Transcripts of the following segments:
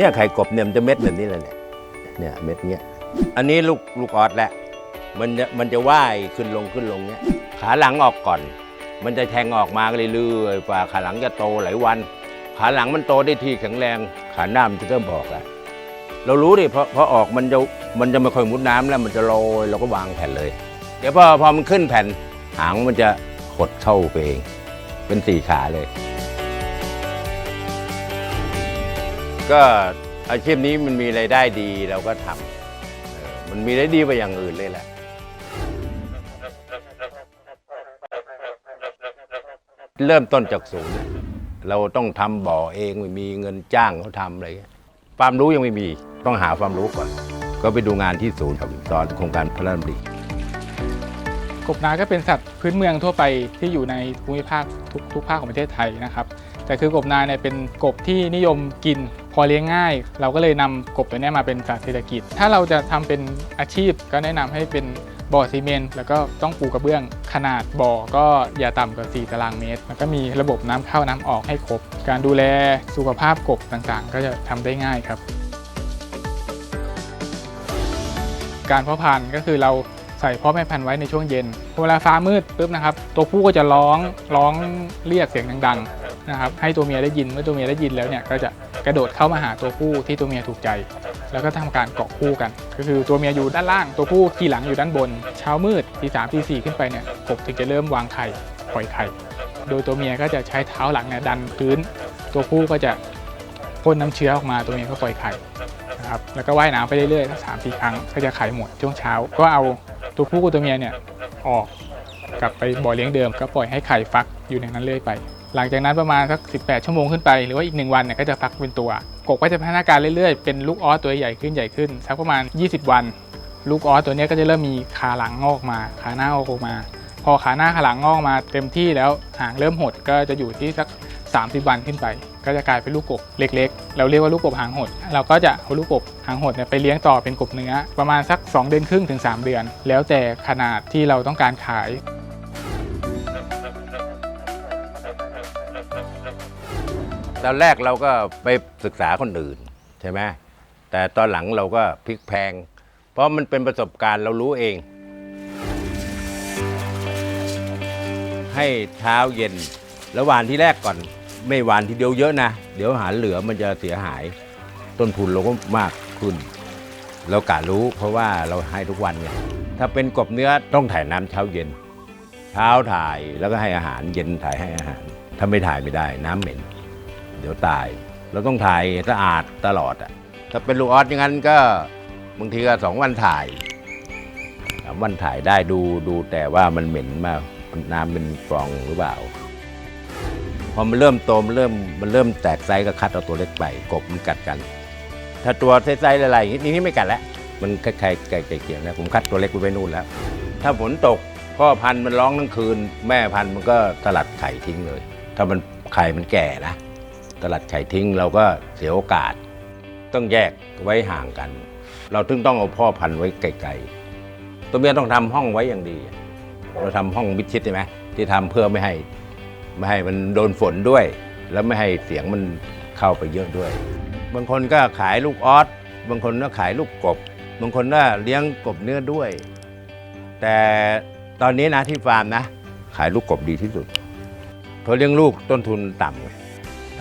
เนี่ยไข่กบเนี่ยมันจะเม็ดแบบนี้เลยเนี่ยเนี่ยเม็ดเนี้ยอันนี้ลูกลูกออสแหละมันจะมันจะว่ายขึ้นลงขึ้นลงเนี้ยขาหลังออกก่อน มันจะแทงออกมาเรื่อยๆกว่าขาหลังจะโตหลายวัน ขาหลังมันโตได้ที่แข็งแรง ขาหน้ามันจะเริ่มออกแล้วเรารู้ดิเพราะเพราะออกมันจะมันจะไม่ค่อยมุดน้ำแล้วมันจะโรยเราก็วางแผ่นเลย เดี๋ยวพอพอมันขึ้นแผ่นหางมันจะหดเข้าไปเอง เป็นสี่ขาเลย ก็อาชีพนี้มันมีรายได้ดีเราก็ทำเออมันมีรายได้ดีกว่าอย่างอื่นเลยแหละ เริ่มต้นจากศูนย์เราต้องทำบ่อเองไม่มีเงินจ้างเขาทำอะไรเงี้ยความรู้ยังไม่มีต้องหาความรู้ก่อน ก็ไปดูงานที่ศูนย์ครับตอนโครงการพระราชดำริ กบนาก็เป็นสัตว์พื้นเมืองทั่วไปที่อยู่ในภูมิภาคทุกทุกภาคของประเทศไทยนะครับ แต่คือกบนาเนี่ยเป็นกบที่นิยมกิน พอเลี้ยงง่าย เราก็เลยนำกบตัวนี้มาเป็นสัตว์เศรษฐกิจ ถ้าเราจะทำเป็นอาชีพก็แนะนำให้เป็นบ่อซีเมนต์แล้วก็ต้องปูกระเบื้องขนาดบ่อก็อย่าต่ำกว่า 4 ตารางเมตร แล้วก็มีระบบน้ำเข้าน้ำออกให้ครบ การดูแลสุขภาพกบต่างๆ ก็จะทำได้ง่ายครับ การเพาะพันธุ์ก็คือเราใส่พ่อแม่พันธุ์ไว้ในช่วงเย็น เวลาฟ้ามืดปุ๊บนะครับ ตัวผู้ก็จะร้องร้องเรียกเสียงดังๆ นะครับให้ตัวเมียได้ยินเมื่อตัวเมียได้ยินแล้วเนี่ยก็จะกระโดดเข้ามาหาตัวผู้ที่ตัวเมียถูกใจ แล้วก็ทำการเกาะคู่กัน ก็คือตัวเมียอยู่ด้านล่างตัวผู้ขี่หลังอยู่ด้านบน เช้ามืดตีสามตีสี่ขึ้นไปเนี่ยกบถึงจะเริ่มวางไข่ปล่อยไข่ โดยตัวเมียก็จะใช้เท้าหลังเนี่ยดันพื้น ตัวผู้ก็จะพ่นน้ำเชื้อออกมาตัวเมียก็ปล่อยไข่นะครับแล้วก็ว่ายน้ำไปเรื่อยๆสักสามสี่ครั้งก็จะไข่หมดช่วงเช้า ก็เอาตัวผู้กับตัวเมียเนี่ยออกกลับไปบ่อเลี้ยงเดิมก็ปล่อยให้ไข่ฟักอยู่ในนั้นเรื่อยไป หลังจากนั้นประมาณสัก 18 ชั่วโมงขึ้นไปหรือว่าอีก 1 วันเนี่ยก็จะฟักเป็นตัว กบก็จะพัฒนาการเรื่อยๆ เป็นลูกออสตัวใหญ่ขึ้นใหญ่ขึ้นสักประมาณ 20 วัน ลูกออสตัวนี้ก็จะเริ่มมีขาหลังงอกมา ขาหน้างอกออกมา พอขาหน้าขาหลังงอกมาเต็มที่แล้วหางเริ่มหดก็จะอยู่ที่สัก 30 วันขึ้นไป ก็จะกลายเป็นลูกกบเล็ก ๆ เราเรียกว่าลูกกบหางหด เราก็จะเอาลูกกบหางหดเนี่ยไปเลี้ยงต่อเป็นกบเนื้อ ประมาณสัก 2 เดือนครึ่งถึง 3 เดือน แล้วแต่ขนาดที่เราต้องการขาย ตอนแรกเราก็ไปศึกษาคนอื่นใช่ไหมแต่ตอนหลังเราก็พลิกแพง เพราะมันเป็นประสบการณ์เรารู้เอง ให้เช้าเย็นแล้ววานที่แรกก่อน ไม่หวานทีเดียวเยอะนะ เดี๋ยวอาหารเหลือมันจะเสียหาย ต้นทุนเราก็มากขึ้นเรากะรู้เพราะว่าเราให้ทุกวันไงถ้าเป็นกบเนื้อต้องถ่ายน้ำเช้าเย็น เช้าถ่ายแล้วก็ให้อาหารเย็นถ่ายให้อาหาร ถ้าไม่ถ่ายไม่ได้น้ำเหม็น เดี๋ยวตาย เราต้องถ่ายสะอาดตลอดอะถ้าเป็นลูกออสอย่างนั้นก็บางทีก็สองวันถ่ายสามวันถ่ายได้ดูดูแต่ว่ามันเหม็นมากน้ำเป็นฟองหรือเปล่าพอมันเริ่มโตมันเริ่มมันเริ่มแตกไซส์ก็คัดเอาตัวเล็กไปกบมันกัดกัน ถ้าตัวไซส์ๆอะไรอย่างนี้นี่ไม่กัดแล้วมันคล้ายๆไก่ไก่เกี่ยวนะผมคัดตัวเล็กไปไว้นู่นแล้ว ถ้าฝนตกพ่อพันธุ์มันร้องทั้งคืน แม่พันธุ์มันก็สลัดไข่ทิ้งเลย ถ้ามันไข่มันแก่นะ ตลาดไข่ทิ้งเราก็เสียโอกาส ต้องแยกไว้ห่างกัน เราถึงต้องเอาพ่อพันธุ์ไว้ไกลๆตัวเมียต้องทำห้องไว้อย่างดี เราทำห้องมิดชิดใช่ไหมที่ทำเพื่อไม่ให้ไม่ให้มันโดนฝนด้วย แล้วไม่ให้เสียงมันเข้าไปเยอะด้วย บางคนก็ขายลูกออสบางคนก็ขายลูกกบบางคนก็เลี้ยงกบเนื้อด้วย แต่ตอนนี้นะที่ฟาร์มนะ ขายลูกกบดีที่สุดเพราะเลี้ยงลูกต้นทุนต่ำไง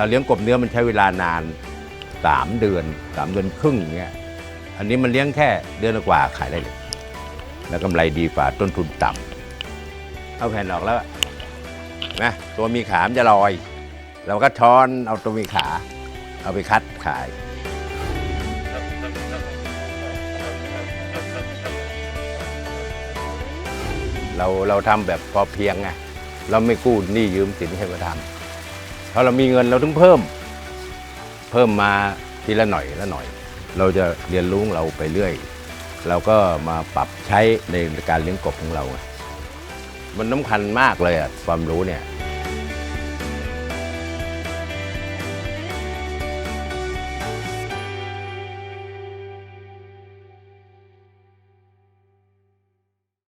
ถ้าเลี้ยงกบเนื้อมันใช้เวลานาน 3 เดือน 3 เดือนครึ่งอย่างเงี้ย อันนี้มันเลี้ยงแค่เดือนกว่าขายได้เลย แล้วกำไรดีกว่าต้นทุนต่ำเอาแผ่นออกแล้วนะตัวมีขามจะลอย เราก็ช้อนเอาตัวมีขา เอาไปคัดขายเราเราทำแบบพอเพียงไงเราไม่กู้หนี้ยืมสินให้มาทำ พราเรามีเงินเราถึงเพิ่ม เพิ่มมาทีละหน่อยละหน่อย เราจะเรียนรู้เราไปเรื่อย เราก็มาปรับใช้ในการเลี้ยงกบของเรา มันสำคัญมากเลยอะความรู้เนี่ย